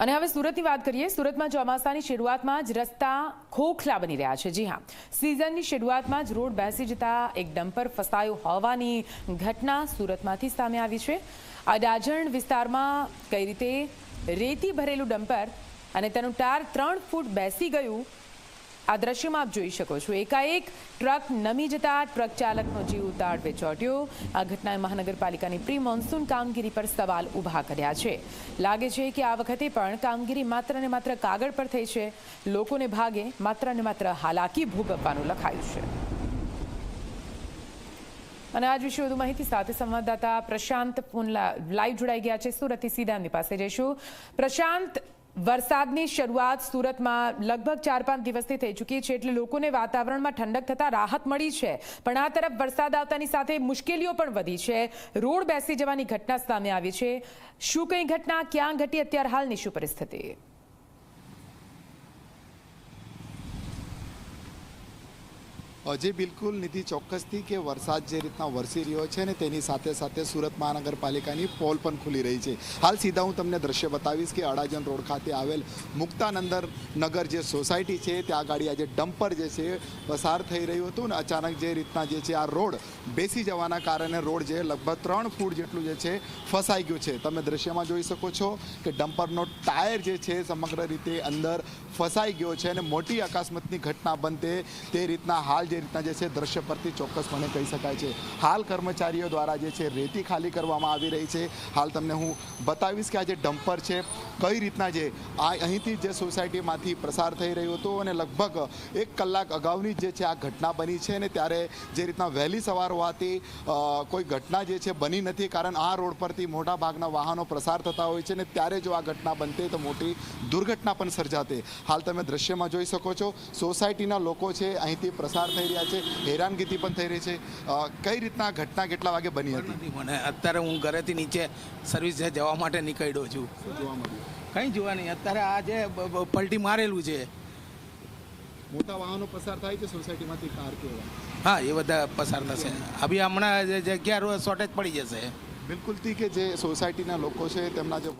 અને હવે સુરતની વાત કરીએ, સુરતમાં ચોમાસાની શરૂઆતમાં જ રસ્તા ખોખલા બની રહ્યા છે. જી હા, સિઝનની શરૂઆતમાં જ રોડ બેસી જતા એક ડમ્પર ફસાયો હોવાની ઘટના સુરતમાંથી સામે આવી છે. અડાજણ વિસ્તારમાં કઈ રીતે રેતી ભરેલું ડમ્પર અને તેનું ટાર ત્રણ ફૂટ બેસી ગયું આ દ્રશ્યમાં આપ જોઈ શકો છો. એકાએક ટ્રક નમી જતા ટ્રક ચાલકનો જીવ તાળવે ચોટ્યો. આ ઘટનાએ મહાનગરપાલિકાની પ્રી મોન્સૂન કામગીરી પર સવાલ ઊભા કર્યા છે. લાગે છે કે આ વખતે પણ કામગીરી માત્ર ને માત્ર કાગળ પર થઈ છે. લોકોને ભાગે માત્ર ને માત્ર હાલાકી ભોગવવાનું લખાયું છે. અને આજ વિશે વધુ માહિતી સાથે સંવાદદાતા પ્રશાંત પુનલા લાઈવ જોડાઈ ગયા છે. સુરતથી સીધા પાસે જઈશું. પ્રશાંત વરસાદની શરૂઆત સુરતમાં લગભગ ચાર પાંચ દિવસથી થઈ ચૂકી છે એટલે લોકોને વાતાવરણમાં ઠંડક થતાં રાહત મળી છે. પણ આ તરફ વરસાદ આવતાની સાથે મુશ્કેલીઓ પણ વધી છે. રોડ બેસી જવાની ઘટના સામે આવી છે. શું કઈ ઘટના, ક્યાં ઘટી, અત્યારે હાલની શું પરિસ્થિતિ? હજી બિલકુલ નિધિ ચોક્કસથી કે વરસાદ જે રીતના વરસી રહ્યો છે ને તેની સાથે સાથે સુરત મહાનગરપાલિકાની પોલ પણ ખુલી રહી છે. હાલ સીધા હું તમને દ્રશ્ય બતાવીશ કે અડાજન રોડ ખાતે આવેલ મુક્તાનંદર નગર જે સોસાયટી છે, ત્યાં ગાડી આજે ડમ્પર જે છે, પસાર થઈ રહ્યું હતું ને અચાનક જે રીતના જે છે આ રોડ બેસી જવાના કારણે રોડ જે લગભગ ત્રણ ફૂટ જેટલું જે છે ફસાઈ ગયું છે. તમે દ્રશ્યમાં જોઈ શકો છો કે ડમ્પરનો ટાયર જે છે સમગ્ર રીતે અંદર ફસાઈ ગયો છે અને મોટી અકસ્માતની ઘટના બનતે તે રીતના હાલ જે રીતના જે છે દ્રશ્ય પરથી ચોક્કસપણે કહી શકાય છે. હાલ કર્મચારીઓ દ્વારા જે છે રેતી ખાલી કરવામાં આવી રહી છે. હાલ તમને હું બતાવીશ કે આ જે ડમ્પર છે કઈ રીતના જે આ અહીંથી જે સોસાયટીમાંથી પ્રસાર થઈ રહ્યું હતું અને લગભગ એક કલાક અગાઉની જે છે આ ઘટના બની છે અને ત્યારે જે રીતના વહેલી સવાર હોવાથી કોઈ ઘટના જે છે બની નથી કારણ આ રોડ પરથી મોટા ભાગના વાહનો પ્રસાર થતા હોય છે ને ત્યારે જો આ ઘટના બનતી તો મોટી દુર્ઘટના પણ સર્જાતે. હાલ તમે દ્રશ્યમાં જોઈ શકો છો સોસાયટીના લોકો છે અહીંથી પ્રસાર થઈ રહ્યા છે હેરાનગીતી પણ થઈ રહી છે. કઈ રીતના ઘટના કેટલા વાગે બની હતી? મને. અત્યારે હું ઘરેથી નીચે સર્વિસે જવા માટે નીકળ્યો છું. જોવા મળ્યું? કંઈ જોવા નહીં. અત્યારે આ જે પલટી મારેલું છે. મોટા વાહનો પસાર થાય છે સોસાયટીમાંથી કાર કેવા હા એ બધા પસાર થશે અભી હમણાં જગ્યા શોર્ટેજ પડી જશે. બિલકુલથી કે જે સોસાયટીના લોકો છે તેમના જે